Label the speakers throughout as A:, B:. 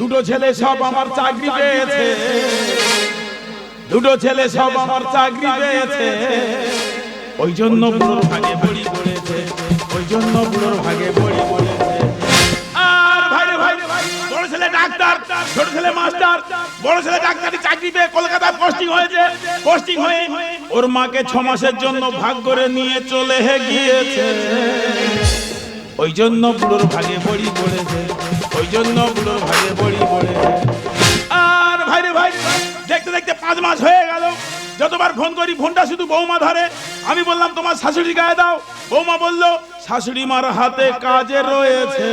A: দুটো ছেলে সব আমার চাকরি পেয়েছে। দুটো ছেলে সব আমার চাকরি পেয়েছে। ওই জন্য বুড়োর ভাগে বড়ি পড়েছে। ওই জন্য বুড়োর ভাগে বড়ি পড়েছে। আর ভাই ভাই বড় ছেলে ডাক্তার ছোট ছেলে মাস্টার বড় ছেলে ডাক্তারি চাকরি পেয়ে কলকাতায় পোস্টিং হয়েছে। পোস্টিং হয়ে ওর মাকে ছ মাসের জন্য ভাগ করে নিয়ে চলে গিয়েছে। ওই জন্য বুড়োর ভাগে বড়ি পড়েছে। ওই জন্য বুড়োর ভাগে বড়ি পড়েছে আর ভাই রে ভাই, দেখতে দেখতে পাঁচ মাস হয়ে গেল। যতবার ফোন করি, ফোনটা শুধু বৌমা ধরে। আমি বললাম, তোমার শাশুড়ি গায়ে দাও। বৌমা বলল, শাশুড়ি মার হাতে কাজে রয়েছে।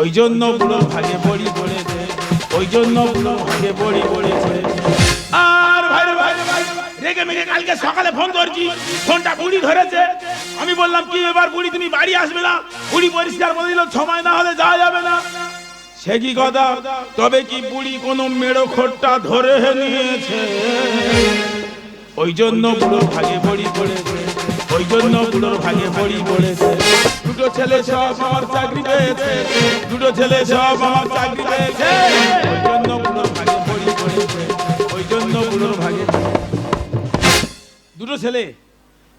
A: ওই জন্য বুড়োর ভাগে বড়ি পড়েছে ওই জন্য বুড়োর ভাগে বড়ি পড়েছে আর রেগে মেগে কালকে সকালে ফোন করছি ফোনটা বুড়ি ধরেছে। আমি বললাম, কি এবার বুড়ি, তুমি বাড়ি আসবে না? বুড়ি পরিষ্কার বলে দিল সময় না হলে যাওয়া যাবে না। সে কি কথা? তবে কি বুড়ি কোনো মেড়ো খোট্টা ধরে নিয়েছে? ওই জন্য বুড়োর ভাগে বড়ি পড়েছে, ওই জন্য বুড়োর ভাগে বড়ি পড়েছে। দুটো ছেলে সব আমার চাকরি পেয়েছে, দুটো ছেলে সব আমার চাকরি পেয়েছে। ওই জন্য বুড়োর ভাগে বড়ি পড়েছে, ওই জন্য বুড়োর ভাগে দুটো ছেলে,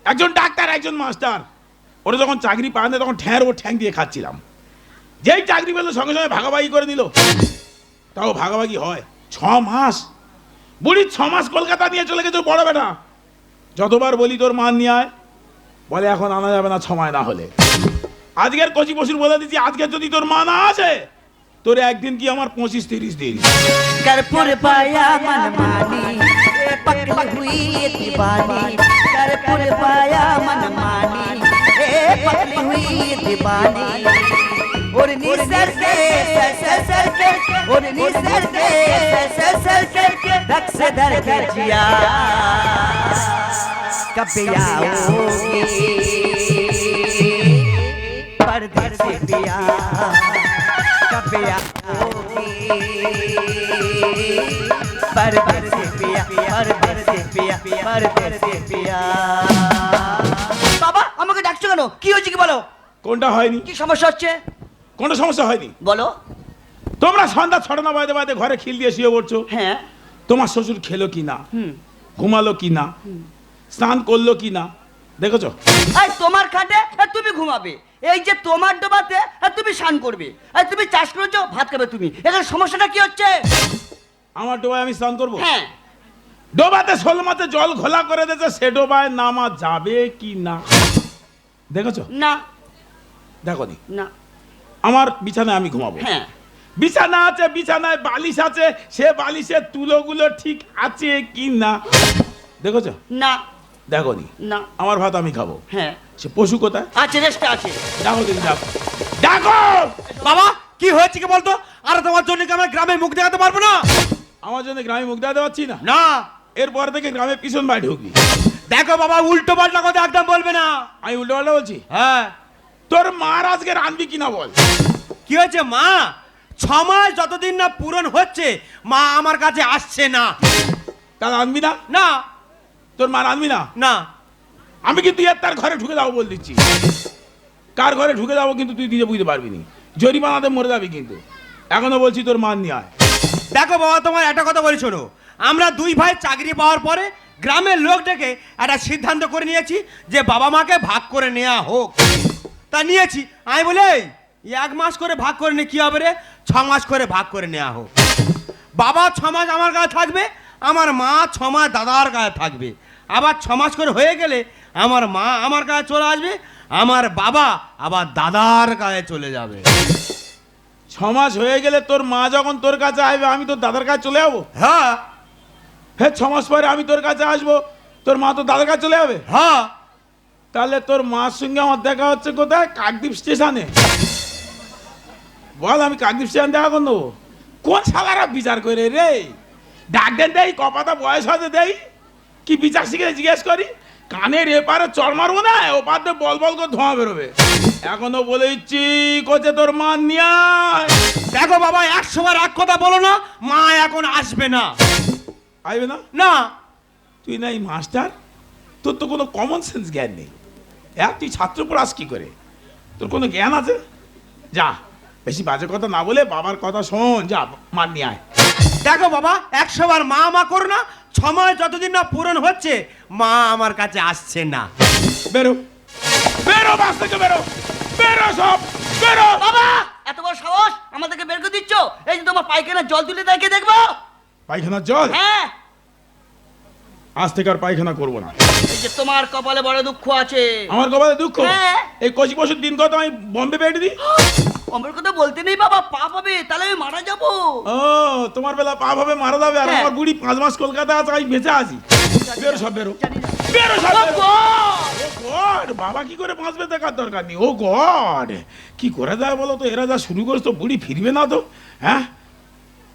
A: একজন ডাক্তার, একজন মাস্টার। ওরা যখন চাকরি পায় না, তখন ঠ্যাঁর ও ঠ্যাং দিয়ে খাচ্ছিলাম। যেই চাকরি পেল, সঙ্গে সঙ্গে ভাগাভাগি করে দিল তাও ভাগাভাগি হয়। ছ মাস। বলি ছ মাস কলকাতা নিয়ে চলে গেছে, বড় বেটা। যতবার বলি তোর মান নিয়ে আয় বলে এখন আনা যাবে না ছমায় না হলে। আজকের কচি পশুর বলে দিচ্ছি, আজকে যদি তোর মা না আসে, তোর একদিন কি আমার পঁচিশ তিরিশ দিন?
B: কারপুর পায়া पकड़ी हुई ये दीवानी कर्पूर पाया मन मानी। ए पकड़ी हुई ये दीवानी और निसर से सर सर सर के और निसर से सर सर के धक से धर के जिया। कब आओगे परदेस से पिया। कब आओगे। परदेस से पिया परदेस से पिया परदेस से पिया বাবা আমাকে ডাকছো কেন কি হয়েছে কি বলো
A: কোনটা হয়নি
B: কি সমস্যা হচ্ছে
A: কোনো সমস্যা হয়নি
B: বলো
A: তোমরা সন্ধ্যা ছটা না বাজে বাজে ঘরে খিল দিয়ে শুয়ে পড়ছো
B: হ্যাঁ
A: তোমার শ্বশুর খেলো কি না
B: হুম
A: ঘুমালো কি না স্নান করলো কি না দেখেছো
B: এই তোমার খাটে আর তুমি ঘুমাবে এই যে তোমার ডোবাতে তুমি স্নান করবে। আর তুমি চাষ করেছ ভাত খাবে তুমি। এখানে সমস্যাটা কি হচ্ছে?
A: আমার ডোবায় আমি স্নান করব?
B: হ্যাঁ।
A: ডোবাতে শোল মাছে জল ঘোলা করে দিয়েছে সে ডোবায় নামা যাবে কি না? দেখেছ?
B: না।
A: দেখো নি।
B: না।
A: আমার বিছানায় আমি ঘুমাবো।
B: হ্যাঁ।
A: বিছানা আছে বিছানায় বালিশ আছে সে বালিশের তুলোগুলো ঠিক আছে কি না? দেখেছ?
B: না।
A: দেখো নি।
B: না
A: আমার ভাত আমি খাব।
B: হ্যাঁ।
A: সে পশু কোথায়?
B: আছে রেস্টে আছে।
A: ডাকো দিদি ডাকো ডাকো
C: বাবা কি হয়েছে কি বলতো? আর তোমার জন্য কি আমরা গ্রামে মুখ দেখাতে পারব না?
A: আমার জন্য গ্রামে মুখ দেখাতে পারছি না?
C: না।
A: এরপর থেকে গ্রামে পিছন বাড়ি ঢুকবি
C: দেখো বাবা উল্টো পাল্টা কথা একদম বলবে না।
A: আমি উল্টো পাল্টা বলছি?
C: হ্যাঁ।
A: তোর মার আজকে রানবি কিনা বল?
C: কি হয়েছে মা? ছ মাস যতদিন না পূরণ হচ্ছে মা আমার কাছে আসছে না।
A: তা রানবি না?
C: না।
A: তোর মা রানবি না?
C: না।
A: আমি কিন্তু এর তার ঘরে ঢুকে যাব বল দিচ্ছি। কার ঘরে ঢুকে যাব কিন্তু তুই নিজে বুঝতে পারবি নি। জরিমানাতে মরে যাবি কিন্তু। এখনও বলছি তোর মান নিয়ে আয়।
C: দেখো বাবা তোমার একটা কথা বলি শোনো। আমরা দুই ভাই চাকরি পাওয়ার পরে গ্রামের লোক ডেকে একটা সিদ্ধান্ত করে নিয়েছি যে বাবা মাকে ভাগ করে নেওয়া হোক। তা নিয়েছি। আমি বলে এক মাস করে ভাগ করে নিয়ে কি হবে রে? ছ মাস করে ভাগ করে নেওয়া হোক। বাবা ছ মাস আমার গায়ে থাকবে আমার মা ছ মাস দাদার গায়ে থাকবে। আবার ছ মাস করে হয়ে গেলে আমার মা আমার গায়ে চলে আসবে আমার বাবা আবার দাদার গায়ে চলে যাবে।
A: ছ মাস হয়ে গেলে তোর মা যখন তোর কাছে আসবে আমি তোর দাদার কাছে চলে যাব?
C: হ্যাঁ।
A: হ্যাঁ ছ মাস পরে আমি তোর কাছে আসব তোর মা তোর দাদার কাছে চলে যাবে?
C: হ্যাঁ।
A: তাহলে তোর মার সঙ্গে আমার দেখা হচ্ছে কোথায়? কাকদ্বীপ স্টেশনে। বল আমি কাকদ্বীপ স্টেশন দেখা করে নেব। কোন সালারা বিচার করে রে? ডাক দেন দেই কপাতা বয়স হতে দেই। কি বিচার শিখে জিজ্ঞেস করি? কানের এপারে চড় মারবো না ওপার দিয়ে বল বল করে ধোঁয়া বেরোবে। এখনও বলে দিচ্ছি কোচে তোর মান নিয়ে
C: দেখো বাবা একশো বার এক কথা বলো না মা এখন আসবে না।
A: আসবে না?
C: না।
A: তুই নাই মাস্টার? তোর তো কোনো কমন সেন্স জ্ঞান নেই। হ্যাঁ তুই ছাত্র পড়াস কি করে? তোর কোনো জ্ঞান আছে? যা বেশি বাজে কথা না বলে বাবার কথা শোন যা মান নিয়ে আয়
C: দেখো বাবা একশো বার মা মা করো না সময় যতদিন না পূরণ হচ্ছে মা আমার কাছে আসছে না।
A: বেরো। বেরো বাস থেকে বেরো। বেরো সব। বেরো।
B: বাবা এত বড় সাহস? আমাদেরকে বের করে দিচ্ছ? এই যে তোমার পায়খানার জল তুলে দেখে দেখব?
A: পায়খানার জল?
B: হ্যাঁ।
A: আজ থেকে আর পায়খানা করব না।
B: যে তোমার কপালে বড় দুঃখ আছে।
A: আমার কপালে দুঃখ?
B: হ্যাঁ।
A: এই কচি পশুর দিন কত আমি বম্বে পেটে দিই
B: আমার কথা বলতে নেই বাবা পাপ হবে তাহলে আমি মারা যাব।
A: ও তোমার বেলা পাপ হবে মারা যাবে আর
B: হ্যাঁ।
A: আমার বুড়ি পাঁচ মাস কলকাতা আছে আমি বেঁচে আছি। বেরো সব বেরো। বেরো সব। গড! বাবা কি করে বাঁচবে দেখার দরকার নেই? ও গড কি করে যায় বলো তো? এরা যা শুরু করছে তো বুড়ি ফিরবে না তো? হ্যাঁ?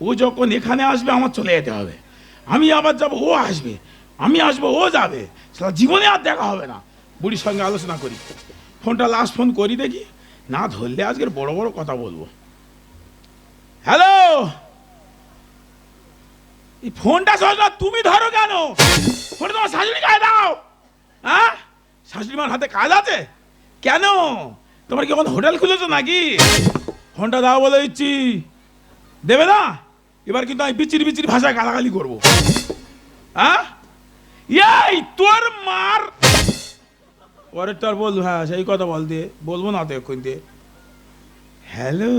A: ও যখন এখানে আসবে আমার চলে যেতে হবে। আমি আবার যাব ও আসবে। আমি আসব ও যাবে। সারা জীবনে আর দেখা হবে না। বুড়ির সঙ্গে আলোচনা করি। ফোনটা লাস্ট ফোন করি দেখি। না ধরলে আজকের বড় বড় কথা বলব। হ্যালো এই ফোনটা সহজ না, তুমি ধরো কেন? ফোনটা তোমার শাশুড়ি গায়ে দাও। হ্যাঁ? শাশুড়ি মার হাতে কাজ আছে? কেন? তোমার কি এখন হোটেল খুলেছো নাকি? ফোনটা দাও বলে দিচ্ছি। দেবে না? এবার কিন্তু আমি বিচির বিচির ভাষায় গালাগালি করব। হ্যাঁ? এই তোর মার! পরের তো আর বল হ্যাঁ সেই কথা বল দিয়ে বলব না তো এক্ষুন দিয়ে হ্যালো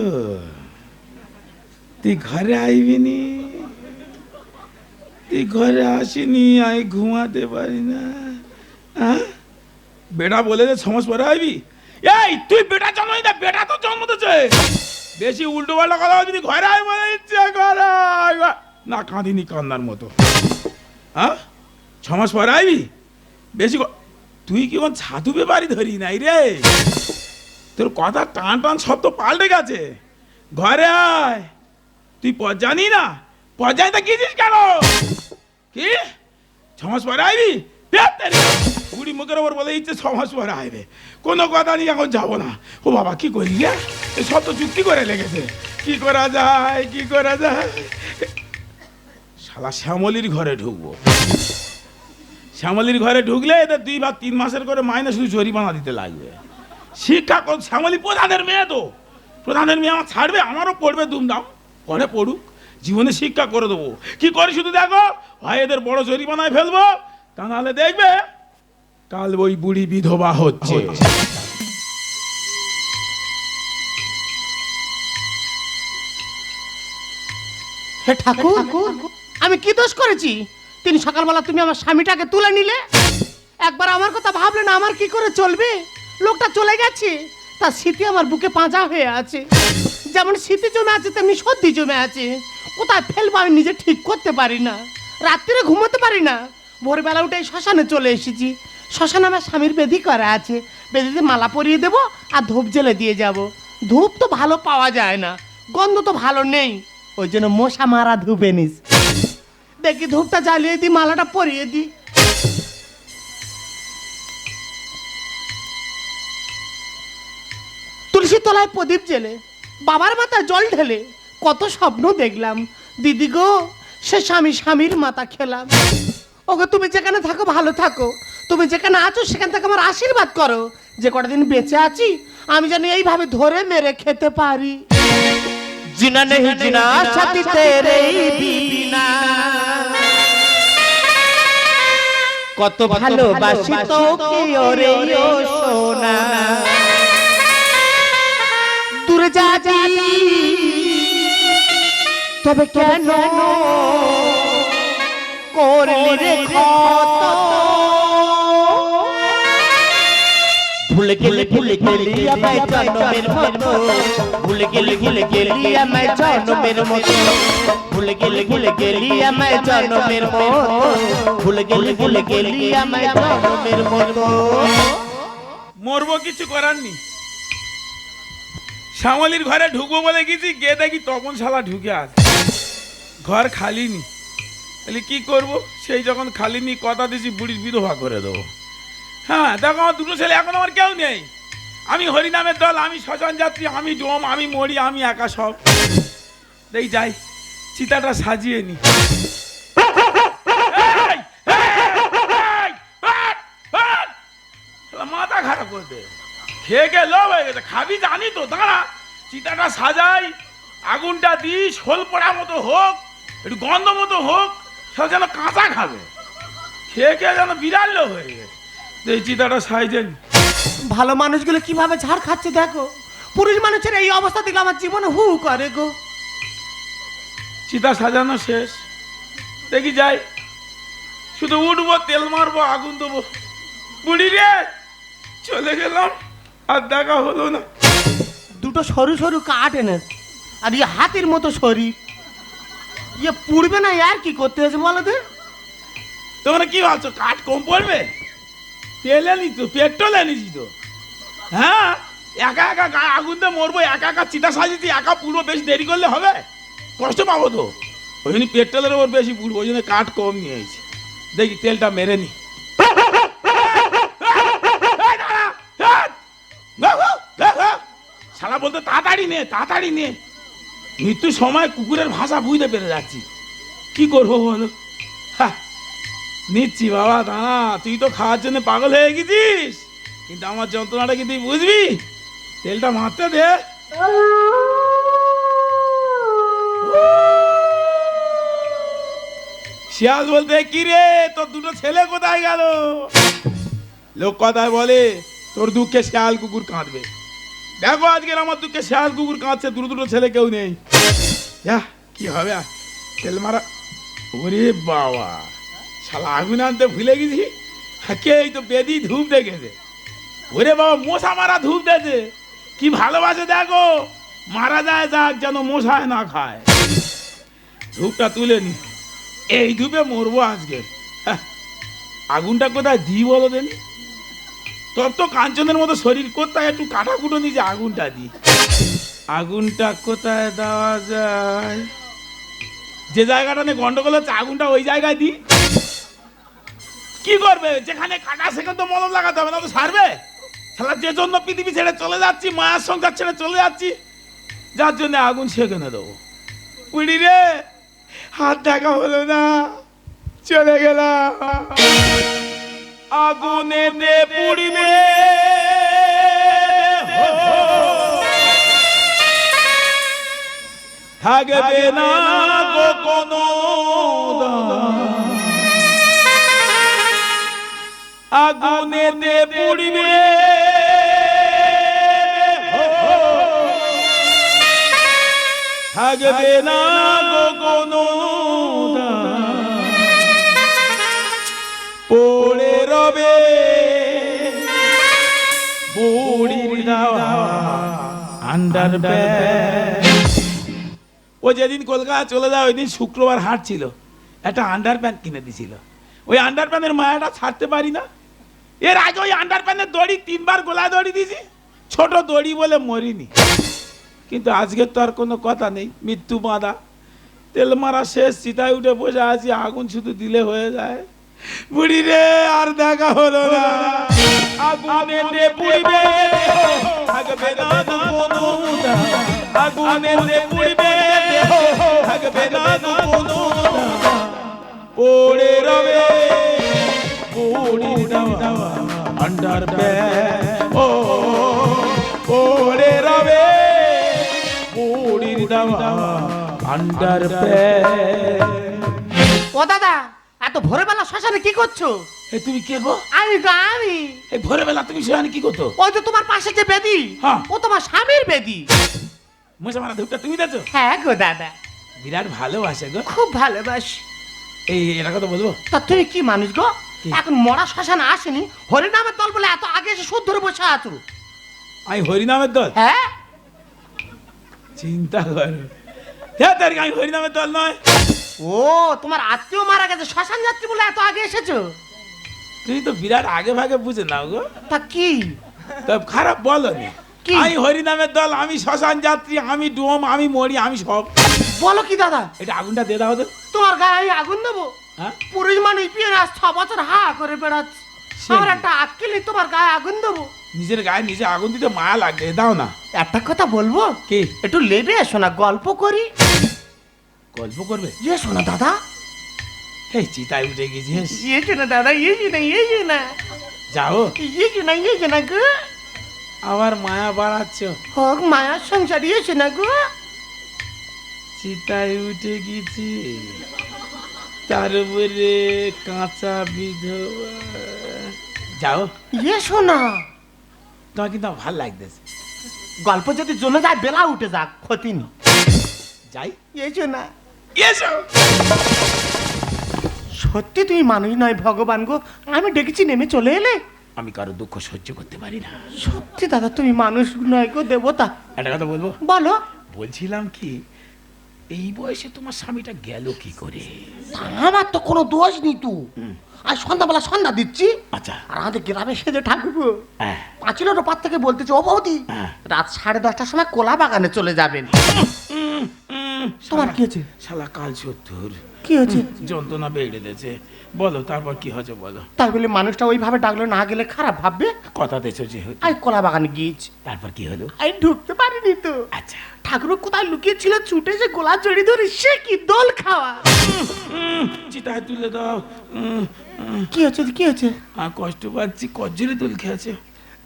A: তুই ঘরে আইবি নি? তুই ঘরে আসিনি আমি ঘুমাতে পারি না। হ্যাঁ? বেটা বলে দে ছমাস পরে আইবি। এই তুই বেটা জন্মই না বেটা তো জন্ম দিচ্ছে বেশি উল্টো পাল্টা কথা বলবি ঘরে আই বলে ইচ্ছে বা- না কাঁদিনি কান্নার মতো। হ্যাঁ? ছমাস পরে আইবি? বেশি তুই কি কোন ছাতুবে বাড়ি ধরি নাই রে? তোর কথা টান টান সব তো পাল্টে গেছে। ঘরে আয়। তুই পথ জানি না? পথ জানি তা কেন? কি? ছ মাস পরে আইবি। বুড়ি মুখের ওপর বলে দিচ্ছে ছ মাস পরে আইবে। কোনো কথা নিয়ে এখন যাব না। ও বাবা, কি এ সব তো চুক্তি করে লেগেছে? কি করা যায়, কি করা যায়? শালা শ্যামলির ঘরে ঢুকবো। শ্যামলির ঘরে ঢুকলে এদের দুই বা তিন মাসের করে মাইনে শুধু জরিমানা দিতে লাগবে। শিক্ষা শ্যামলি, প্রধানের মেয়ে তো। প্রধানের মেয়ে আমার ছাড়বে, আমারও পড়বে, দুমদাম। পরে পড়ুক, জীবনে শিক্ষা করে দেবো। কি করে শুধু দেখো? হয় এদের বড় জরিমানায় ফেলব, তা নাহলে দেখবে, কাল ওই বুড়ি বিধবা হচ্ছে।
D: ঠাকুর, আমি কি দোষ করেছি? তিনি সকালবেলা তুমি আমার স্বামীটাকে তুলে নিলে? একবার আমার কথা ভাবলে না, আমার কি করে চলবে? লোকটা চলে গেছে, তার স্মৃতি আমার বুকে পাঁজা হয়ে আছে। যেমন স্মৃতি জমে আছে, তেমনি সর্দি জমে আছে। কোথায় ফেলব আমি নিজে ঠিক করতে পারি না। রাত্রিরে ঘুমোতে পারি না। ভোরবেলা উঠে শ্মশানে চলে এসেছি। শ্মশানে আমার স্বামীর বেদি করা আছে। বেদিতে মালা পরিয়ে দেবো আর ধূপ জেলে দিয়ে যাব। ধূপ তো ভালো পাওয়া যায় না, গন্ধ তো ভালো নেই। ওই জন্য মশা মারা ধূপ এনিস দেখি ধূপটা জ্বালিয়ে দিই মালাটা পরিয়ে দিই তুলসী তলায় প্রদীপ জেলে বাবার মাথায় জল ঢেলে কত স্বপ্ন দেখলাম। দিদি গো সে স্বামী স্বামীর মাথা খেলাম। ওগো তুমি যেখানে থাকো ভালো থাকো। তুমি যেখানে আছো সেখান থেকে আমার আশীর্বাদ করো। যে কটা দিন বেঁচে আছি আমি যেন এইভাবে ধরে মেরে খেতে পারি। জিনা নেই জিনা সাথী তেরে বিনা। কত ভালোবাসি তোকে ওরে ও সোনা। দূরে যাবি। তবে কেন করলি রে ক্ষত? গেলে আমায় জন্মের মতো। গেলে আমায় জন্মের মতো। গেলে আমায় জন্মের মতো। গেলে আমায় জন্মের মতো।
A: মরবো কিছু করার নেই। শ্যামলির ঘরে ঢুকবো বলে গেছি, গিয়ে দেখি তখন শালা ঢুকে আছে। ঘর খালি নি কি করব? সেই যখন খালি নি কথা দিছি, বুড়ির বিধবা করে দেবো। হ্যাঁ দেখো আমার দুটো ছেলে এখন আমার কেউ নেই। আমি হরিনামের দল, আমি শ্মশান যাত্রী, আমি ডোম, আমি মরি, আমি একা সব। দেই, যাই, চিতাটা সাজিয়ে নি। মাথা খারাপ করতে খেয়ে খেয়ে লোভ হয়ে গেছে। খাবি, জানি তো, দাঁড়া। চিতাটা সাজাই, আগুনটা দিই শোল পড়া মতো হোক, একটু গন্ধ মতো হোক সব যেন কাঁচা খাবে। খেয়ে খেয়ে যেন বিড়াল লোক হয়ে গেছে। এই চিতাটা সাইজেন।
D: ভালো মানুষগুলো কীভাবে ঝাড় খাচ্ছে দেখো। পুরুষ মানুষের এই অবস্থা দেখলে আমার জীবনে হু করে গো।
A: চিতা সাজানো শেষ। দেখি যাই। শুধু উঠবো তেল মারবো আগুন দেবো। বুড়ি রে চলে গেলাম আর দেখা হলো না।
D: দুটো সরু সরু কাঠ এনে আর ইয়ে হাতির মতো শরীর। ইয়ে পুড়বে না আর কি করতে হয়েছে বলো তো?
A: তোমরা কি ভাবছ কাঠ কম পড়বে? তেল আনি তো পেট্রোল এনেছি তো হ্যাঁ একা একা আগুন দিয়ে মরবো, একা একা চিতা সাজিয়েছি একা পুরো বেশি দেরি করলে হবে? কষ্ট পাবো তো। ওই জন্য পেট্রোলের ওপর বেশি পুড়বো, ওই জন্য কাঠ কম নিয়ে এসেছি দেখি তেলটা মেরে নি। শালা বলতে, তাড়াতাড়ি নে তাড়াতাড়ি নে। মৃত্যুর সময় কুকুরের ভাষা বুঝতে পেরে যাচ্ছি। কি করব বলো? হ্যাঁ নিচ্ছি বাবা, দাঁড়া। তুই তো খাওয়ার জন্য পাগল হয়ে গেছিস। কিন্তু আমার যন্ত্রণাটা কি তুই বুঝবি? তেলটা মারতে দে। শিয়াল বলতে, কি রে, তোর দুটো ছেলে কোথায় গেল? লোক কথায় বলে, তোর দুঃখে শিয়াল কুকুর কাঁদবে। দেখো, আজকের আমার দুঃখে শিয়াল কুকুর কাঁদছে, দুটো দুটো ছেলে কেউ নেই। কি হবে? তেল মারা ওরে বাবা। শালা আগুন আনতে ভুলে গেছি। কে এই তো বেদি ধূপ দেখেছে? ওরে বাবা মশা মারা ধূপ দেছে কি ভালোবাসে দেখো মারা যায় যাক যেন মশায় না খায়। ধূপটা তুলে নি। এই ধূপে মরবো আজকে। হ্যাঁ, আগুনটা কোথায় দিই বলো দেনি? তোর তো কাঞ্চনের মতো শরীর কোথায় একটু কাটা কুটো নিয়ে আগুনটা দিই? আগুনটা কোথায় দেওয়া যায়? যে জায়গাটা নিয়ে গন্ডগোল হচ্ছে আগুনটা ওই জায়গায় দিই। কি করবে? যেখানে কাটা সেখানে তো মলম লাগাতে হবে, না তো সারবে? শালা, যে জন্য পৃথিবী ছেড়ে চলে যাচ্ছি, মায়ের সংসার ছেড়ে চলে যাচ্ছি, যার জন্য আগুন সেখানে দেবো। পুড়ি রে, হাত দেখা হলো না, চলে গেলাম। আগুনে পুড়িবে। থাকবে না কোনো আগুনেতে পুড়িবে। থাকবে না গো কোনো পড়ে রবে। ও যেদিন কলকাতা চলে যায় ওই দিন শুক্রবার হাট ছিল। একটা আন্ডার প্যান্ট কিনে দিছিল। ওই আন্ডার প্যান্টের মায়াটা ছাড়তে পারি না। এর আগে ওই আন্ডার প্যান্টের দড়ি তিনবার গোলা দড়ি দিয়েছি। ছোট দড়ি বলে মরিনি। কিন্তু আজকে তো আর কোনো কথা নেই। মৃত্যু বাঁধা। তেল মারা শেষ, চিতায় উঠে বসে আছি। আগুন শুধু দিলে হয়ে যায়। বুড়ি রে, আর দেখা হলো না। কোনো উদা। পড়ে রবে। পুড়ি দেওয়া আন্ডার ও পড়ে রবে পুড়ি দেওয়া আন্ডার
D: ও দাদা এত ভোরবেলা শ্মশানে কি করছ
A: এ তুমি কে গো?
D: আমি গো আমি
A: এই ভোরবেলা তুমি সেখানে কি করতো
D: ওই তো তোমার পাশে যে বেদি
A: হ্যাঁ।
D: ও তোমার স্বামীর বেদি।
A: মশা মারা ধূপটা তুমি দেখছ
D: হ্যাঁ গো দাদা।
A: বিরাট ভালোবাসে গো।
D: খুব ভালোবাসি।
A: এই এটা কথা বলব?
D: তা তুমি কি মানুষ গো? এখন মরা শ্মশানে আসেনি হরিনামের দল বলে এত আগে এসে সুদ ধরে বসে আছো।
A: আমি হরিনামের দল?
D: হ্যাঁ?
A: চিন্তা করো। তার আমি হরিনামের দল নয়।
D: ও তোমার আত্মীয় মারা গেছে শ্মশান যাত্রী বলে এত আগে এসেছ?
A: তুমি তো বিরাট আগে ভাগে বুঝে নাও গো।
D: তা কি?
A: তা খারাপ বলো নি।
D: কি?
A: আমি হরিনামের দল আমি শ্মশান যাত্রী আমি ডোম আমি মরি আমি সব।
D: বলো কি দাদা?
A: এটা আগুনটা দিয়ে দাও তো।
D: তোমার গায়ে আমি আগুন দেবো? পুরুষ মানুষ বিয়ে আজ ছ বছর হা করে বেড়াচ্ছে। আমার? একটা আক্কেলি তোমার গায়ে আগুন দেবো।
A: নিজের গায়ে নিজে আগুন দিতে মায়া লাগবে দাও না।
D: একটা কথা বলব?
A: কি?
D: একটু লেবে এসো না গল্প করি।
A: গল্প করবে?
D: ইয়ে শোনা দাদা।
A: এই চিতায় উঠে গেছিস।
D: ইয়ে যে না দাদা ইয়ে যে না ইয়ে যে না
A: যাও।
D: ইয়ে যে না ইয়ে যে না গো।
A: আবার মায়া বাড়াচ্ছ।
D: হোক মায়ার সংসার এসে না গো।
A: চিতায় উঠে গেছি তার উপরে কাঁচা বিধবা। যাও।
D: এসো না
A: তোমার কিন্তু আমার ভালো লাগতেছে।
D: গল্প যদি জমে যায় বেলা উঠে যাক ক্ষতি নেই।
A: যাই।
D: এসো না।
A: এসো।
D: সত্যি তুমি মানুষ নয় ভগবান গো। আমি ডেকেছি নেমে চলে এলে।
A: আমি কারও দুঃখ সহ্য করতে পারি না।
D: সত্যি দাদা তুমি মানুষ নয় গো দেবতা।
A: একটা কথা বলব?
D: বলো।
A: বলছিলাম কি এই বয়সে তোমার স্বামীটা গেল কি করে?
D: আমার তো কোনো দোষ নি তু। আর সন্ধ্যাবেলা সন্ধ্যা দিচ্ছি।
A: আচ্ছা।
D: আর আমাদের গ্রামে সেজে ঠাকুর
A: হ্যাঁ।
D: পাঁচিলের ওপার থেকে বলতেছে ও বৌদি
A: হ্যাঁ।
D: রাত সাড়ে দশটার সময় কোলা বাগানে চলে যাবেন। তোমার কি হয়েছে
A: শালা কাল সত্তর।
D: কি হয়েছে
A: যন্ত্রণা বেড়ে দিয়েছে বলো তারপর কি হয়েছে বলো?
D: তাই বলে মানুষটা ওইভাবে ডাকলো না গেলে খারাপ ভাববে?
A: কথা দেছো যেহেতু
D: আমি কোলা বাগানে গিয়েছি।
A: তারপর কি হলো?
D: আমি ঢুকতে পারিনি তো।
A: আচ্ছা।
D: ঠাকুর কোথায় লুকিয়ে ছিল ছুটে যে গোলা জড়ি ধরে সে কি দোল খাওয়া?
A: চিতায় তুলে দাও।
D: কি হচ্ছে কি হচ্ছে
A: আর কষ্ট পাচ্ছি কজ্জরে দোল খেয়েছে।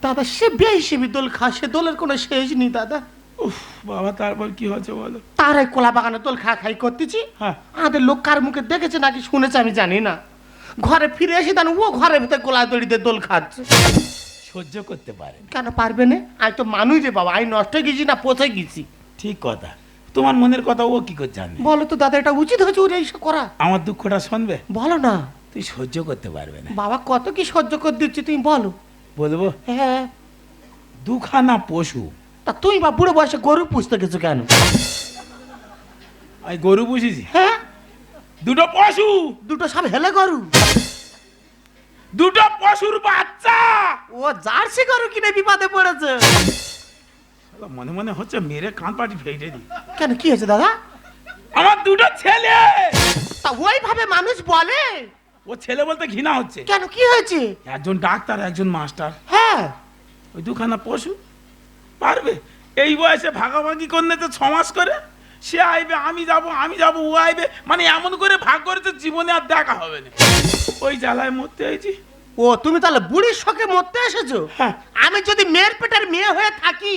D: দাদা সে বেহিসেবি দোল খাওয়া সে দোলের কোনো শেষ নেই দাদা।
A: উফ বাবা তারপর কি হয়েছে বলো?
D: তার ওই কোলা বাগানে দোল খা খাই করতেছি।
A: হ্যাঁ।
D: আমাদের লোক কার মুখে দেখেছে নাকি শুনেছে আমি জানি না। ঘরে ফিরে এসে দেন ও ঘরের ভিতরে গোলা দড়িতে দোল খাচ্ছে।
A: সহ্য করতে পারেন
D: কেন পারবে না? আমি তো মানুষ রে বাবা আমি নষ্ট হয়ে গেছি না পচে গেছি।
A: ঠিক কথা। তোমার মনের কথা ও কি করে জানে?
D: বলো তো দাদা এটা উচিত হয়েছে ওর এইসব করা?
A: আমার দুঃখটা শুনবে?
D: বলো না।
A: তুই সহ্য করতে পারবে না।
D: বাবা কত কি সহ্য করে দিচ্ছি তুমি বলো।
A: বলব?
D: হ্যাঁ।
A: দুখানা পশু
D: তা তুই বা বুড়ো বয়সে গরু পুষতে গেছো কেন?
A: আমি গরু পুষেছি।
D: হ্যাঁ?
A: দুটো পশু।
D: দুটো সব হেলে গরু?
A: দুটো পশুর বাচ্চা।
D: ও জার্সি গরু কিনে বিপদে পড়েছে।
A: মনে মনে হচ্ছে মেরে কান পাটি ফেটে দি
D: কেন কি হয়েছে দাদা?
A: আমার দুটো ছেলে।
D: তা ওইভাবে মানুষ বলে?
A: ও ছেলে বলতে ঘৃণা হচ্ছে।
D: কেন কি হয়েছে?
A: একজন ডাক্তার একজন মাস্টার।
D: হ্যাঁ।
A: ওই দুখানা পশু। পারবে? এই বয়সে ভাগাভাগি করলে তো ছমাস করে। সে আইবে আমি যাব আমি যাব ও আইবে। মানে এমন করে ভাগ করে তো জীবনে আর দেখা হবে না। ওই জ্বালায় মরতে হয়েছি।
D: ও তুমি তাহলে বুড়ির শখে মরতে এসেছ?
A: হ্যাঁ।
D: আমি যদি মেয়ের পেটের মেয়ে হয়ে থাকি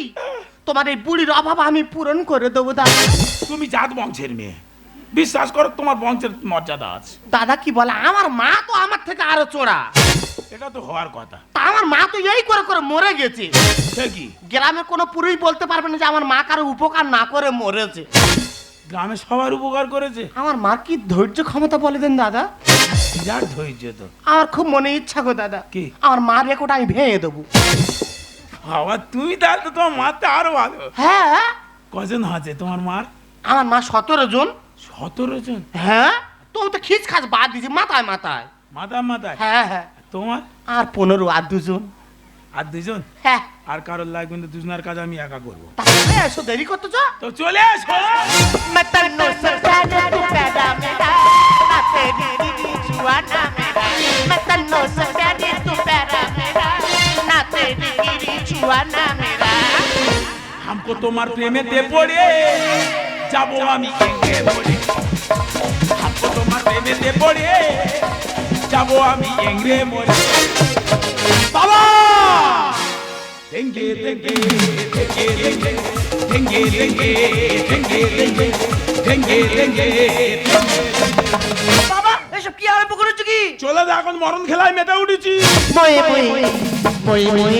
D: তোমার এই বুড়ির অভাব আমি পূরণ করে দেবো দাদা
A: তুমি জাত বংশের মেয়ে। বিশ্বাস করো তোমার বংশের মর্যাদা আছে।
D: দাদা কি বলে আমার মা তো আমার থেকে আরও চোরা।
A: এটা তো হওয়ার কথা।
D: তা আমার মা তো এই করে করে মরে গেছে।
A: সে কি?
D: গ্রামে কোনো পুরুষ বলতে পারবে না যে আমার মা কারও উপকার না করে মরেছে।
A: গ্রামে সবার উপকার করেছে?
D: আমার মার কি ধৈর্য ক্ষমতা বলে দেন দাদা?
A: বিরাট ধৈর্য তো।
D: আমার খুব মনে ইচ্ছা গো দাদা।
A: কি?
D: আমার মার রেকর্ড আমি ভেঙে দেবো।
A: বাবা তুমি তাহলে তো তোমার মারতে আরও ভালো।
D: হ্যাঁ?
A: কজন আছে তোমার মার?
D: আমার মা সতেরো জন।
A: সতেরো জন?
D: হ্যাঁ? তুমি তো খিচ খাচ বাদ দিয়েছি মাথায় মাথায়।
A: মাথায় মাথায়?
D: হ্যাঁ হ্যাঁ।
A: তোমার?
D: আর পনেরো আর দুজন।
A: আর দুজন?
D: হ্যাঁ।
A: আর কারোর লাগবে না দুজনের কাজ আমি একা করব।
D: তাহলে এসো দেরি করতে চা
A: তো চলে
B: আসো মতনো
A: না তোমার প্রেমে দে পড়ে যাব আমি কেঙ্গে বলে हमको তোমার প্রেমে দে পড়ে যাব আমি এঙ্গে মরে বাবা দেঙ্গে দেঙ্গে দেঙ্গে দেঙ্গে দেঙ্গে দেঙ্গে দেঙ্গে দেঙ্গে দেঙ্গে দেঙ্গে
B: বাবা এসব কি আরম্ভ করেছ কি
A: চলে যা এখন মরণ খেলায় মেতে উঠেছি
D: ময়ে ময়ে ময়ে ময়ে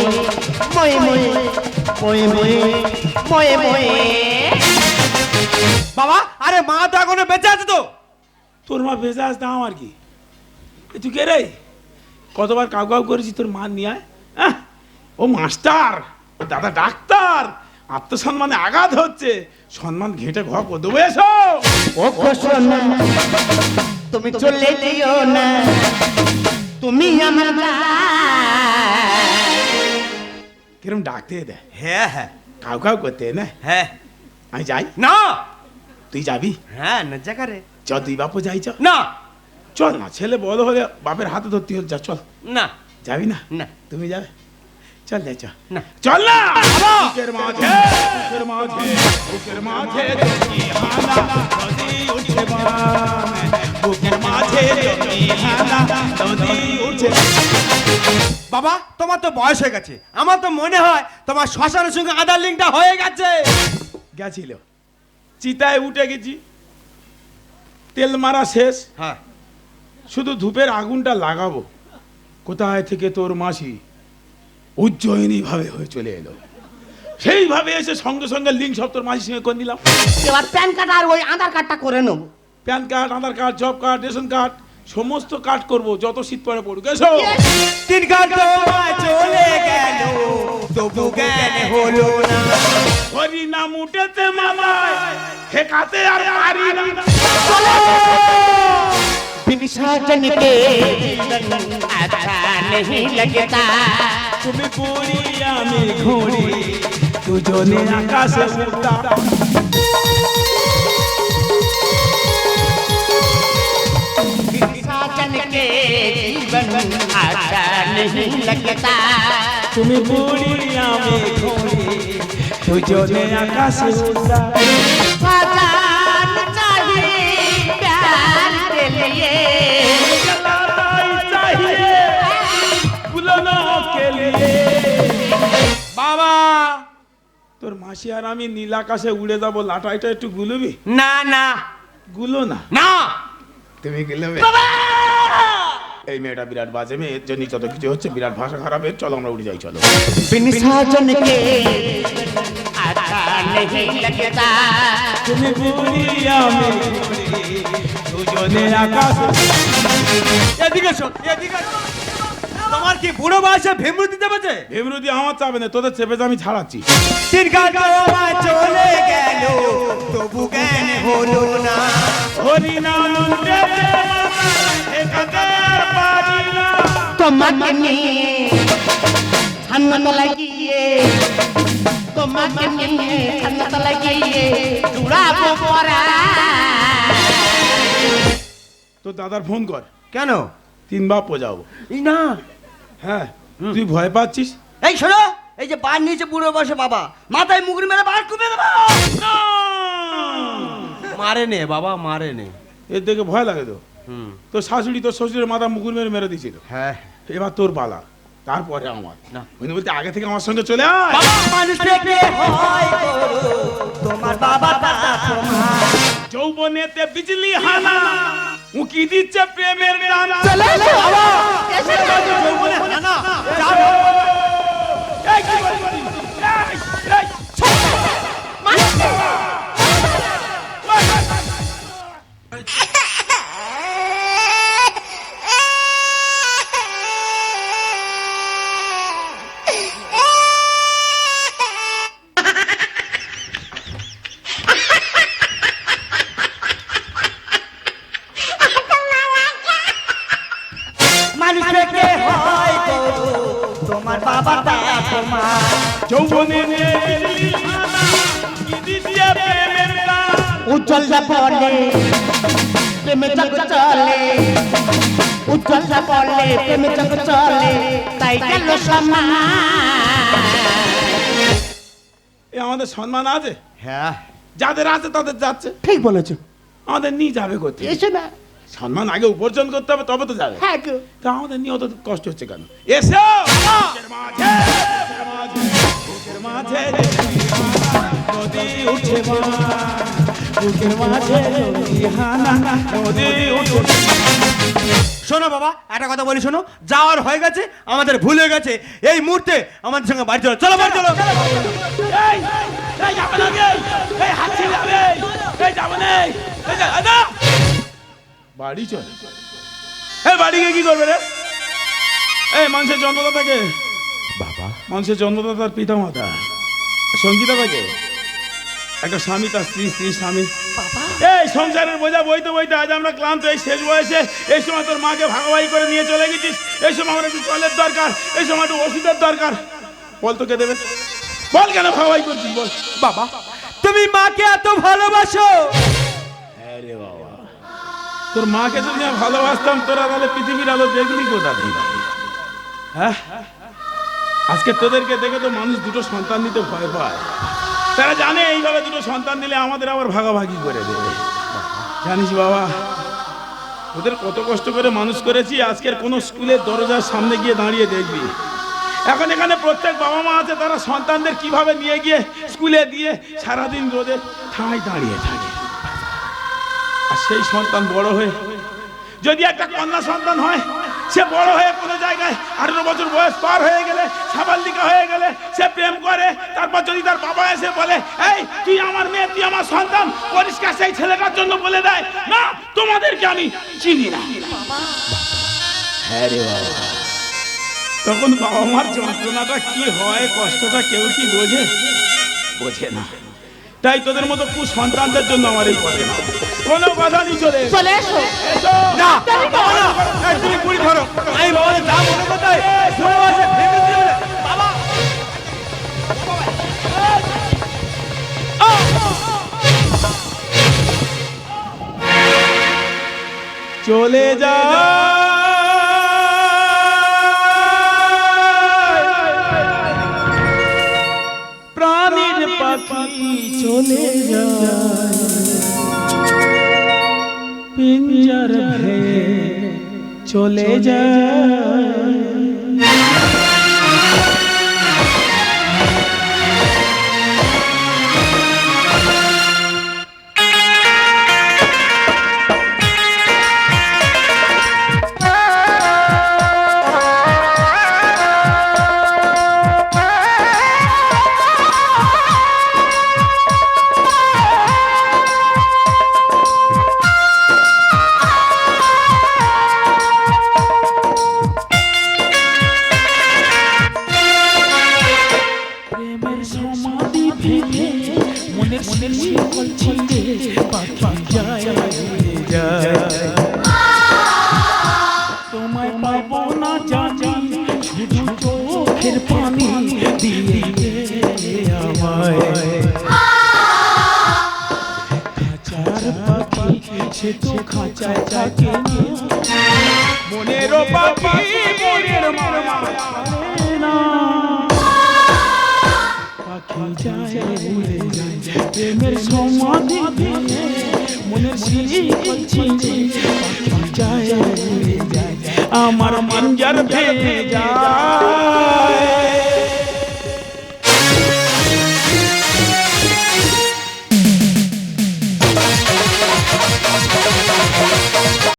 D: ময়ে ময়ে ময়ে ময়ে ময়ে ময়ে
C: বাবা আরে মা তো এখনও বেঁচে আছে তো
A: তোর মা ভেজা আসতে আমার কি তুই কে রে? কতবার কাউ কাউ করেছি তোর মা নিয়ে আয় আহ, ও মাস্টার ও দাদা ডাক্তার আত্মসম্মানে আঘাত হচ্ছে। সম্মান ঘেঁটে ঘর করে দেবো এসো।
D: ও তুমি চলে যেও না। তুমি আমার
A: কিরম ডাকতে দেয়
C: হ্যাঁ হ্যাঁ।
A: কাউ কাউ করতে না?
C: হ্যাঁ।
A: আমি যাই।
C: না!
A: তুই যাবি?
C: হ্যাঁ লজ্জা করে
A: চ তুই বাপু যাই চ
C: না!
A: চল না ছেলে বড় হলে বাপের হাতে ধরতে হল যা চল।
C: না।
A: যাবি না?
C: না।
A: তুমি যাবে? চল যাই চ
C: না।
A: চল না! বুকের মাঝে বুকের মাঝে বুকের মাঝে জমিহানা নদী উঠে বানে বুকের মাঝে জমিহানা নদী উঠে
C: বাবা তোমার তো বয়স হয়ে গেছে। আমার তো মনে হয় তোমার শ্মশানের সঙ্গে আধার লিঙ্কটা হয়ে গেছে।
A: গেছিল। চিতায় উঠে গেছি। তেল মারা শেষ।
C: হ্যাঁ।
A: শুধু ধূপের আগুনটা লাগাবো। কোথায় থেকে তোর মাসি উজ্জয়িনী ভাবে হয়ে চলে এলো? সেইভাবে এসে সঙ্গে সঙ্গে লিঙ্ক সব তোর মাসির সঙ্গে করে নিলাম।
D: এবার প্যান কার্ড আর ওই আধার কার্ডটা করে নেব।
A: PAN card Aadhaar card job card ration card সমস্ত কার্ড করব যত শীত পরে পড়ুক। এসো!
C: তিন তোমায় চলে গেল তবু জ্ঞান হলো না।
A: হরি নাম উঠেছে মাথায় ঠেকাতে আর পারি না।
D: विसर्जन के अच्छा नहीं लगता।
A: तुम पूरिया में घोड़ी तू जो ने आकाश उड़ता।
D: विसर्जन के जीवन अच्छा नहीं लगता। तुम पूरिया में
A: घोड़ी तू जो ने
C: आकाश
A: उड़ता। মাসি আর আমি নীল আকাশে উড়ে যাব লাটাইটা একটু গুলুবি?
C: না না।
A: গুলো না?
C: না।
A: তুমি গেলে এই মেয়েটা বিরাট বাজে মেয়ে এর জন্য যত কিছু হচ্ছে বিরাট ভাষা খারাপ এর চলো আমরা উড়ে যাই চলো। তুমি
C: এদিকে শোন এদিকে তোমার কি বুড়ো বয়সে ভেমরু দিতে পেরেছে
A: ভেমরুদি আমার চাবে না তোদের চেপে আমি ছাড়াচ্ছি
C: চলে গেল তবু জ্ঞান হলো না?
A: হরি।
D: তোমাকে নিয়ে ঠান্ডা লাগিয়ে তোমাকে নিয়ে ঠান্ডা লাগিয়ে উড়াবো পরা।
A: তোর দাদার ফোন কর।
C: কেন?
A: তিন বাপ যাব।
B: না
A: হ্যাঁ তুই ভয় পাচ্ছিস?
B: এই শোনো এই যে বার নিচে বুড়ো বসে বাবা মাথায় মুগুর মেরে বার কুপে দেবো।
C: মারে নে বাবা মারে নে।
A: এর দেখে ভয় লাগে তো।
C: হুম।
A: তোর শাশুড়ি তোর শ্বশুরের মাথা মুকুর মেরে মেরে দিয়েছিল।
C: হ্যাঁ।
A: এবার তোর পালা তারপরে আমার।
C: না।
A: উনি বলতে আগে থেকে আমার সঙ্গে চলে আয়।
B: তোমার তোমার।
A: যৌবনেতে বিজলি হানা। উকি দিচ্ছে প্রেমের ডানা
C: যৌবনে হানা
A: এই, কি করছিস? এই,
D: পড়লে প্রেমে জগ চলে উজ্জ্বল পড়লে প্রেমে জগ চলে তাই গেল
A: এ আমাদের সম্মান আছে?
C: হ্যাঁ।
A: যাদের আছে তাদের যাচ্ছে।
D: ঠিক বলেছ।
A: আমাদের নিয়ে যাবে করতে
D: এসে না।
A: সম্মান আগে উপার্জন করতে হবে তবে তো যাবে।
D: হ্যাঁ।
A: তা আমাদের নিয়ে অত কষ্ট হচ্ছে কেন? এসো! বুকের মাঝে, মাঝে, নদী উঠছে বুকের মাঝে নদী হানা,
C: শোনো বাবা একটা কথা বলি শোনো যাওয়ার হয়ে গেছে আমাদের ভুল হয়ে গেছে এই মুহূর্তে আমাদের সঙ্গে বাড়ি চলো চলো বাড়ি চলো।
A: এই, এই যাবে না গে, এই হাত ছেড়ে যাবে, এই যাবে না, এই যা- আদা! বাড়ি চল। এই বাড়ি গিয়ে কি করবে রে? এই মানুষের জন্মদাতাকে।
C: বাবা।
A: মানুষের জন্মদাতার পিতা মাতা সঙ্গীতা থাকে একটা স্বামী তার স্ত্রী স্ত্রী স্বামী। এই সংসারের বোঝা বইতে বইতে আজ আমরা ক্লান্ত এই শেষ বয়সে এই সময় তোর মাকে ভাগাভাগি করে নিয়ে চলে গেছিস। এই সময় আমার একটু জলের দরকার এই সময় একটু ওষুধের দরকার। বল তোকে দেবে। বল কেন ভাগাভাগি করছিস বল।
C: বাবা তুমি মাকে এত ভালোবাসো?
A: আরে বাবা। তোর মাকে যদি আমি ভালোবাসতাম তোরা তাহলে পৃথিবীর আলো দেখলি কোথা থেকে? হ্যাঁ? আজকে তোদেরকে দেখে তো মানুষ দুটো সন্তান নিতে ভয় পায়। তারা জানে এইভাবে দুটো সন্তান দিলে আমাদের আবার ভাগাভাগি করে দেবে। জানিস বাবা ওদের কত কষ্ট করে মানুষ করেছি, আজকের কোনো স্কুলের দরজার সামনে গিয়ে দাঁড়িয়ে দেখবি। এখন এখানে প্রত্যেক বাবা মা আছে, তারা সন্তানদের কীভাবে নিয়ে গিয়ে স্কুলে দিয়ে সারাদিন রোদে ঠাঁই দাঁড়িয়ে থাকে। আর সেই সন্তান বড় হয়ে যদি একটা কন্যা সন্তান হয় সে বড় হয়ে কোনো জায়গায় আঠেরো বছর বয়স পার হয়ে গেলে সাবালিকা হয়ে গেলে সে প্রেম করে। তারপর যদি তার বাবা এসে বলে এই তুই আমার মেয়ে তুই আমার সন্তান পরিষ্কার সেই ছেলেটার জন্য বলে দেয়। না তোমাদেরকে আমি চিনি না। হ্যাঁ রে বাবা। তখন বাবা মার যন্ত্রণাটা কি হয় কষ্টটা কেউ কি বোঝে? বোঝে না। তাই তোদের মতো কুসন্তানদের জন্য আমার এই না। কোনো কথা নেই চলে।
D: চলে এসো।
C: না। তুমি কুড়ি ধরো। আমি বাবাদের যা মনে কোথায় শুনে বসে বাবা।
A: চলে যা চলে যায় ভেঙে মনের মনের শিকল ছিঁড়ে পাখি যায় যায়। তোমায় পাবো না জানি, শুধু চোখের পানি দিয়ে আমায়। সে তো খাঁচায় থাকে। প্রেমের সমাধি মনের আমার মন যার যায়।